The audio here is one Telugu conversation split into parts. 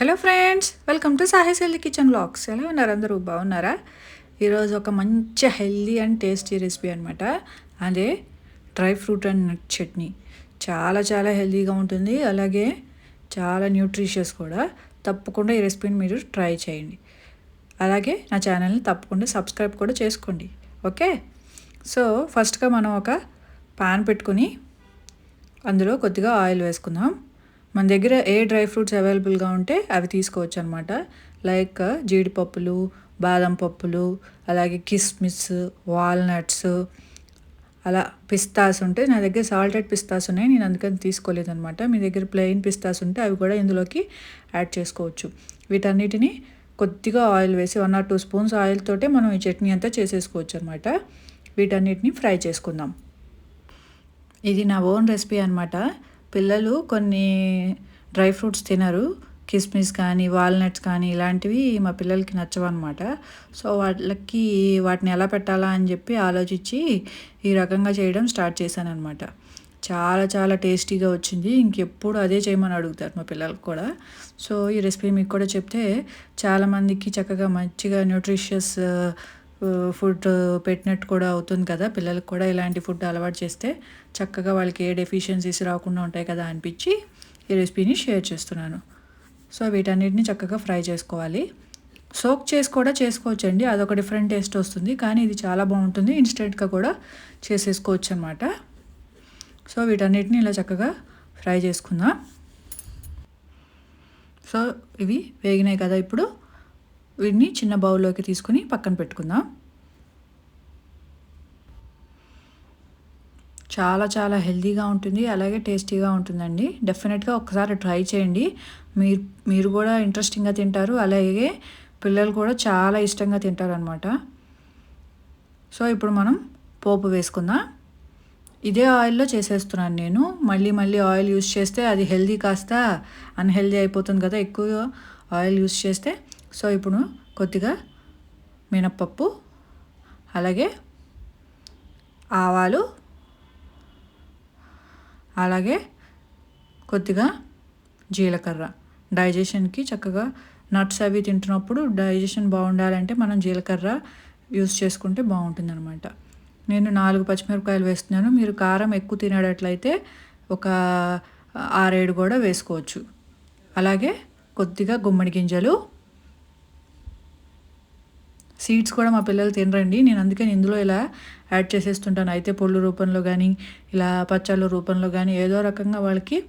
హలో ఫ్రెండ్స్ వెల్కమ్ టు సాహెస్ కిచెన్ బ్లాగ్స్ ఎలా ఉన్నారు అందరూ? బాగున్నారా? ఈరోజు ఒక మంచి హెల్దీ అండ్ టేస్టీ రెసిపీ అనమాట అదే dry fruit and nut chutney. చాలా చాలా హెల్దీగా ఉంటుంది. అలాగే చాలా న్యూట్రిషియస్ కూడా. తప్పకుండా ఈ రెసిపీని మీరు ట్రై చేయండి. అలాగే నా ఛానల్ని తప్పకుండా సబ్స్క్రైబ్ కూడా చేసుకోండి. ఓకే? సో ఫస్ట్గా మనం ఒక పాన్ పెట్టుకుని అందులో కొద్దిగా ఆయిల్ వేసుకుందాం. మన దగ్గర ఏ డ్రై ఫ్రూట్స్ అవైలబుల్గా ఉంటే అవి తీసుకోవచ్చు అనమాట లైక్ జీడిపప్పులు బాదం పప్పులు అలాగే కిస్మిస్ వాల్నట్స్ అలా పిస్తాస్ ఉంటే నా దగ్గర సాల్టెడ్ పిస్తాస్ ఉన్నాయి. నేను అందుకని తీసుకోలేదనమాట మీ దగ్గర ప్లెయిన్ పిస్తాస్ ఉంటే అవి కూడా ఇందులోకి యాడ్ చేసుకోవచ్చు. వీటన్నిటిని కొద్దిగా ఆయిల్ వేసి one or two spoons oil తోటే మనం ఈ చట్నీ అంతా చేసేసుకోవచ్చు అనమాట వీటన్నిటిని ఫ్రై చేసుకుందాం. ఇది నా ఓన్ రెసిపీ అనమాట పిల్లలు కొన్ని డ్రై ఫ్రూట్స్ తినరు. కిస్మిస్ కానీ వాల్నట్స్ కానీ ఇలాంటివి మా పిల్లలకి నచ్చవన్నమాట. సో వాళ్ళకి వాటిని ఎలా పెట్టాలా అని చెప్పి ఆలోచించి ఈ రకంగా చేయడం స్టార్ట్ చేశాను అనమాట చాలా చాలా టేస్టీగా వచ్చింది. ఇంకెప్పుడు అదే చేయమని అడుగుతారు మా పిల్లలకు కూడా. సో ఈ రెసిపీ మీకు కూడా చెప్తే చాలామందికి చక్కగా మంచిగా న్యూట్రిషియస్ ఫుడ్ పెట్టినట్టు కూడా అవుతుంది కదా. పిల్లలకు కూడా ఇలాంటి ఫుడ్ అలవాటు చేస్తే చక్కగా వాళ్ళకి ఏ డెఫిషియన్సీస్ రాకుండా ఉంటాయి కదా అనిపించి ఈ రెసిపీని షేర్ చేస్తున్నాను. సో వీటన్నిటిని చక్కగా ఫ్రై చేసుకోవాలి. సోక్ చేసి కూడా చేసుకోవచ్చండి. అదొక డిఫరెంట్ టేస్ట్ వస్తుంది. కానీ ఇది చాలా బాగుంటుంది. ఇన్స్టెంట్గా కూడా చేసేసుకోవచ్చు అనమాట సో వీటన్నిటిని ఇలా చక్కగా ఫ్రై చేసుకుందాం. సో ఇవి వేగినాయి కదా ఇప్పుడు. వీటిని చిన్న బౌల్లోకి తీసుకుని పక్కన పెట్టుకుందాం. చాలా చాలా హెల్తీగా ఉంటుంది అలాగే టేస్టీగా ఉంటుందండి. డెఫినెట్గా ఒకసారి ట్రై చేయండి. మీరు మీరు కూడా ఇంట్రెస్టింగ్గా తింటారు అలాగే పిల్లలు కూడా చాలా ఇష్టంగా తింటారనమాట సో ఇప్పుడు మనం పోపు వేసుకుందాం. ఇదే ఆయిల్లో చేసేస్తున్నాను నేను. మళ్ళీ మళ్ళీ ఆయిల్ యూస్ చేస్తే అది హెల్దీ కాస్త అన్హెల్దీ అయిపోతుంది కదా ఎక్కువ ఆయిల్ యూస్ చేస్తే. సో ఇప్పుడు కొద్దిగా మినప్పప్పు అలాగే ఆవాలు అలాగే కొద్దిగా జీలకర్ర. డైజెషన్కి చక్కగా నట్స్ అవి తింటున్నప్పుడు డైజెషన్ బాగుండాలంటే మనం జీలకర్ర యూస్ చేసుకుంటే బాగుంటుందన్నమాట. నేను నాలుగు పచ్చిమిరపకాయలు వేస్తున్నాను. మీరు కారం ఎక్కువ తినేటట్లయితే ఒక ఆరేడు కూడా వేసుకోవచ్చు. అలాగే కొద్దిగా గుమ్మడి గింజలు సీడ్స్ కూడా మా పిల్లలు తినరండి. నేను అందుకని ఇందులో ఇలా యాడ్ చేసేస్తుంటాను. అయితే పొళ్ళు రూపంలో కానీ ఇలా పచ్చళ్ళ రూపంలో కానీ ఏదో రకంగా వాళ్ళకి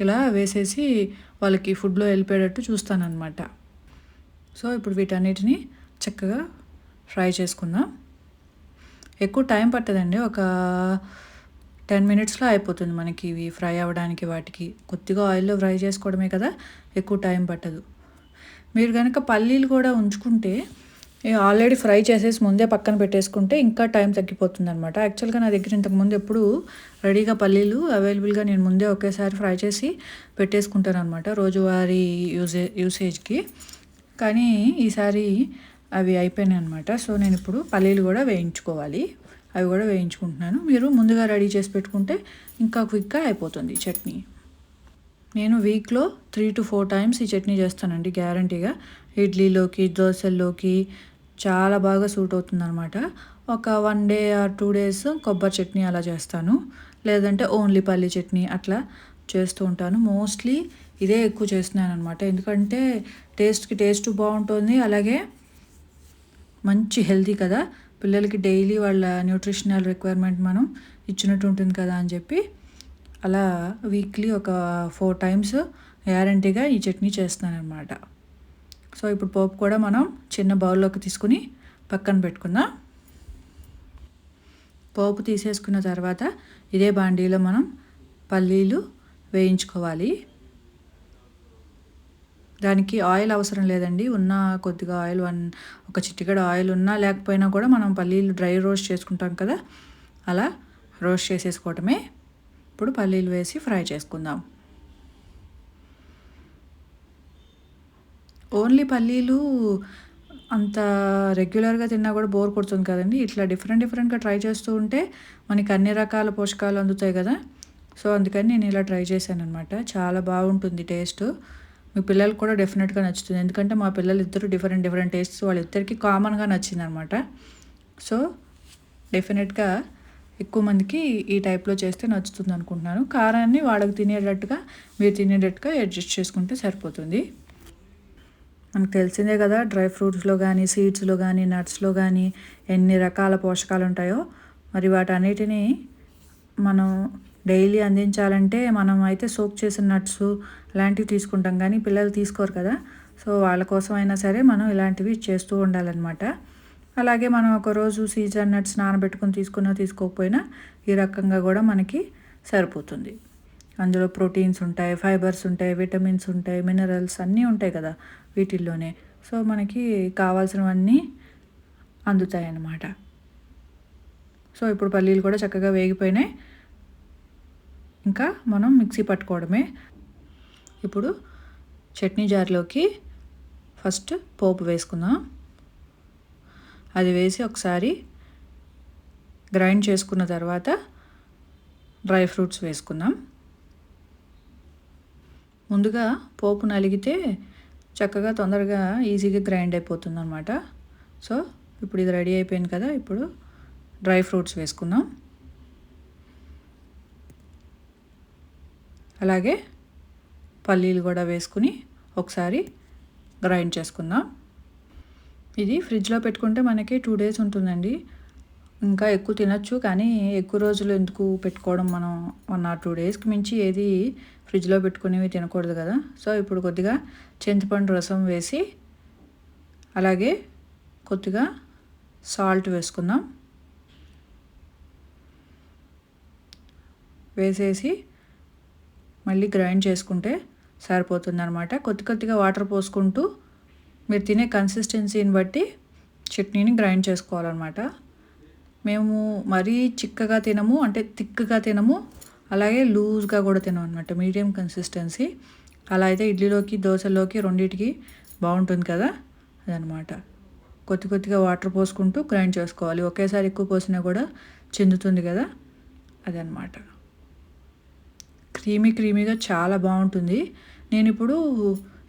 ఇలా వేసేసి వాళ్ళకి ఫుడ్లో వెళ్ళిపోయేటట్టు చూస్తానన్నమాట. సో ఇప్పుడు వీటన్నిటిని చక్కగా ఫ్రై చేసుకుందాం. ఎక్కువ టైం పట్టదండి. ఒక టెన్ మినిట్స్లో అయిపోతుంది మనకి ఇవి ఫ్రై అవ్వడానికి వాటికి. కొద్దిగా ఆయిల్లో ఫ్రై చేసుకోవడమే కదా ఎక్కువ టైం పట్టదు. మీరు కనుక పల్లీలు కూడా ఉంచుకుంటే ఆల్రెడీ ఫ్రై చేసేసి ముందే పక్కన పెట్టేసుకుంటే ఇంకా టైం తగ్గిపోతుంది అనమాట యాక్చువల్గా నా దగ్గర ఇంతకుముందు ఎప్పుడు రెడీగా పల్లీలు అవైలబుల్గా నేను ముందే ఒకేసారి ఫ్రై చేసి పెట్టేసుకుంటాను అనమాట రోజువారీ యూజే యూసేజ్కి. కానీ ఈసారి అవి అయిపోయినాయి అనమాట సో నేను ఇప్పుడు పల్లీలు కూడా వేయించుకోవాలి. అవి కూడా వేయించుకుంటున్నాను. మీరు ముందుగా రెడీ చేసి పెట్టుకుంటే ఇంకా క్విక్గా అయిపోతుంది చట్నీ. నేను వీక్లో త్రీ టు ఫోర్ టైమ్స్ ఈ చట్నీ చేస్తానండి గ్యారంటీగా ఇడ్లీలోకి దోశల్లోకి చాలా బాగా సూట్ అవుతుంది అనమాట ఒక one day or two days కొబ్బరి చట్నీ అలా చేస్తాను. లేదంటే ఓన్లీ పల్లి చట్నీ అట్లా చేస్తూ ఉంటాను. మోస్ట్లీ ఇదే ఎక్కువ చేస్తున్నాను అనమాట ఎందుకంటే టేస్ట్కి టేస్ట్ బాగుంటుంది. అలాగే మంచి హెల్తీ కదా. పిల్లలకి డైలీ వాళ్ళ న్యూట్రిషనల్ రిక్వైర్మెంట్ మనం ఇచ్చినట్టు ఉంటుంది కదా అని చెప్పి అలా వీక్లీ ఒక ఫోర్ టైమ్స్ గ్యారంటీగా ఈ చట్నీ చేస్తున్నాను అనమాట సో ఇప్పుడు పోపు కూడా మనం చిన్న బౌల్లోకి తీసుకుని పక్కన పెట్టుకుందాం. పోపు తీసేసుకున్న తర్వాత ఇదే బాండీలో మనం పల్లీలు వేయించుకోవాలి. దానికి ఆయిల్ అవసరం లేదండి. ఉన్న కొద్దిగా ఆయిల్ వన్ ఒక చిటికడ ఆయిల్ ఉన్నా లేకపోయినా కూడా మనం పల్లీలు డ్రై రోస్ట్ చేసుకుంటాం కదా అలా రోస్ట్ చేసేసుకోవటమే. ఇప్పుడు పల్లీలు వేసి ఫ్రై చేసుకుందాం. ఓన్లీ పల్లీలు అంత రెగ్యులర్గా తిన్నా కూడా బోర్ కొడుతుంది కదండి. ఇట్లా డిఫరెంట్ డిఫరెంట్గా ట్రై చేస్తూ ఉంటే మనకి అన్ని రకాల పోషకాలు అందుతాయి కదా. సో అందుకని నేను ఇలా ట్రై చేశాను అనమాట చాలా బాగుంటుంది టేస్ట్. మీ పిల్లలకు కూడా డెఫినెట్గా నచ్చుతుంది. ఎందుకంటే మా పిల్లలు ఇద్దరు డిఫరెంట్ డిఫరెంట్ టేస్ట్స్ వాళ్ళిద్దరికి కామన్గా నచ్చింది అనమాట సో డెఫినెట్గా ఎక్కువ మందికి ఈ టైప్లో చేస్తే నచ్చుతుంది అనుకుంటున్నాను. కారాన్ని వాళ్ళకి తినేటట్టుగా మీరు తినేటట్టుగా అడ్జస్ట్ చేసుకుంటే సరిపోతుంది. మనకు తెలిసిందే కదా డ్రై ఫ్రూట్స్లో కానీ సీడ్స్లో కానీ నట్స్లో కానీ ఎన్ని రకాల పోషకాలు ఉంటాయో మరి వాటన్నిటిని మనం డైలీ అందించాలంటే మనం అయితే సోక్ చేసిన నట్స్ అలాంటివి తీసుకుంటాం. కానీ పిల్లలు తీసుకోరు కదా. సో వాళ్ళ కోసం అయినా సరే మనం ఇలాంటివి చేస్తూ ఉండాలన్నమాట. అలాగే మనం ఒకరోజు సీజన్ నట్స్ నానబెట్టుకుని తీసుకున్నా తీసుకోకపోయినా ఈ రకంగా కూడా మనకి సరిపోతుంది. అందులో ప్రోటీన్స్ ఉంటాయి ఫైబర్స్ ఉంటాయి విటమిన్స్ ఉంటాయి మినరల్స్ అన్నీ ఉంటాయి కదా వీటిల్లోనే. సో మనకి కావాల్సినవన్నీ అందుతాయి అన్నమాట సో ఇప్పుడు పల్లీలు కూడా చక్కగా వేగిపోయినాయి. ఇంకా మనం మిక్సీ పట్టుకోవడమే. ఇప్పుడు చట్నీ జార్లోకి ఫస్ట్ పోపు వేసుకుందాం. అది వేసి ఒకసారి గ్రైండ్ చేసుకున్న తర్వాత డ్రై ఫ్రూట్స్ వేసుకుందాం. ముందుగా పోపు నలిగితే చక్కగా తొందరగా ఈజీగా గ్రైండ్ అయిపోతుంది అనమాట సో ఇప్పుడు ఇది రెడీ అయిపోయింది కదా ఇప్పుడు డ్రై ఫ్రూట్స్ వేసుకుందాం. అలాగే పల్లీలు కూడా వేసుకుని ఒకసారి గ్రైండ్ చేసుకుందాం. ఇది ఫ్రిడ్జ్లో పెట్టుకుంటే మనకి టూ డేస్ ఉంటుందండి. ఇంకా ఎక్కువ తినచ్చు కానీ ఎక్కువ రోజులు ఎందుకు పెట్టుకోవడం మనం వన్ ఆర్ టూ డేస్కి మించి ఏది ఫ్రిడ్జ్లో పెట్టుకునేవి తినకూడదు కదా. సో ఇప్పుడు కొద్దిగా చింతపండు రసం వేసి అలాగే కొద్దిగా సాల్ట్ వేసుకుందాం. వేసేసి మళ్ళీ గ్రైండ్ చేసుకుంటే సరిపోతుంది అనమాట కొద్ది కొద్దిగా వాటర్ పోసుకుంటూ మీరు తినే కన్సిస్టెన్సీని బట్టి చట్నీని గ్రైండ్ చేసుకోవాలన్నమాట. మేము మరీ చిక్కగా తినము అంటే థిక్గా తినము అలాగే లూజ్గా కూడా తినము అనమాట మీడియం కన్సిస్టెన్సీ. అలా అయితే ఇడ్లీలోకి దోశలోకి రెండింటికి బాగుంటుంది కదా అదనమాట. కొద్ది కొద్దిగా వాటర్ పోసుకుంటూ గ్రైండ్ చేసుకోవాలి. ఒకేసారి ఎక్కువ పోసినా కూడా చెందుతుంది కదా అదనమాట. క్రీమీ క్రీమీగా చాలా బాగుంటుంది. నేను ఇప్పుడు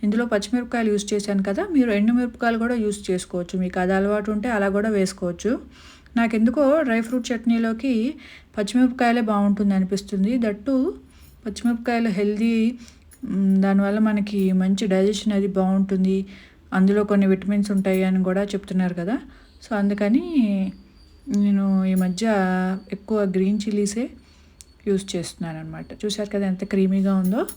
ఇందులో పచ్చిమిరపకాయలు యూస్ చేశాను కదా మీరు ఎండు మిరపకాయలు కూడా యూస్ చేసుకోవచ్చు. మీకు అది అలవాటు ఉంటే అలా కూడా వేసుకోవచ్చు. నాకు ఎందుకో డ్రై ఫ్రూట్ చట్నీలోకి పచ్చిమిరపకాయలే బాగుంటుంది అనిపిస్తుంది. దట్టు పచ్చిమిరపకాయలు హెల్దీ దానివల్ల మనకి మంచి డైజెషన్ అది బాగుంటుంది. అందులో కొన్ని విటమిన్స్ ఉంటాయి అని కూడా చెప్తున్నారు కదా. సో అందుకని నేను ఈ మధ్య ఎక్కువ గ్రీన్ చిల్లీసే యూస్ చేస్తున్నాను అనమాట చూసారు కదా ఎంత క్రీమీగా ఉందో?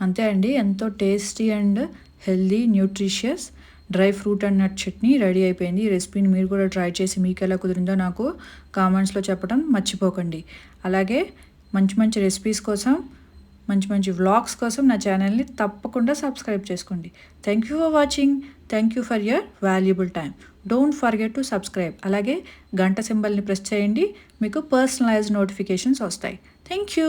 అంతే అండి. ఎంతో tasty and healthy nutritious dry fruit and nut chutney ready అయిపోయింది. ఈ రెసిపీని మీరు కూడా ట్రై చేసి మీకు ఎలా కుదిరిందో నాకు కామెంట్స్లో చెప్పడం మర్చిపోకండి. అలాగే మంచి మంచి రెసిపీస్ కోసం మంచి మంచి వ్లాగ్స్ కోసం నా ఛానల్ని తప్పకుండా సబ్స్క్రైబ్ చేసుకోండి. Thank you for watching thank you for your valuable time don't forget to subscribe అలాగే గంట సింబల్ని ప్రెస్ చేయండి. మీకు పర్సనలైజ్ నోటిఫికేషన్స్ వస్తాయి. Thank you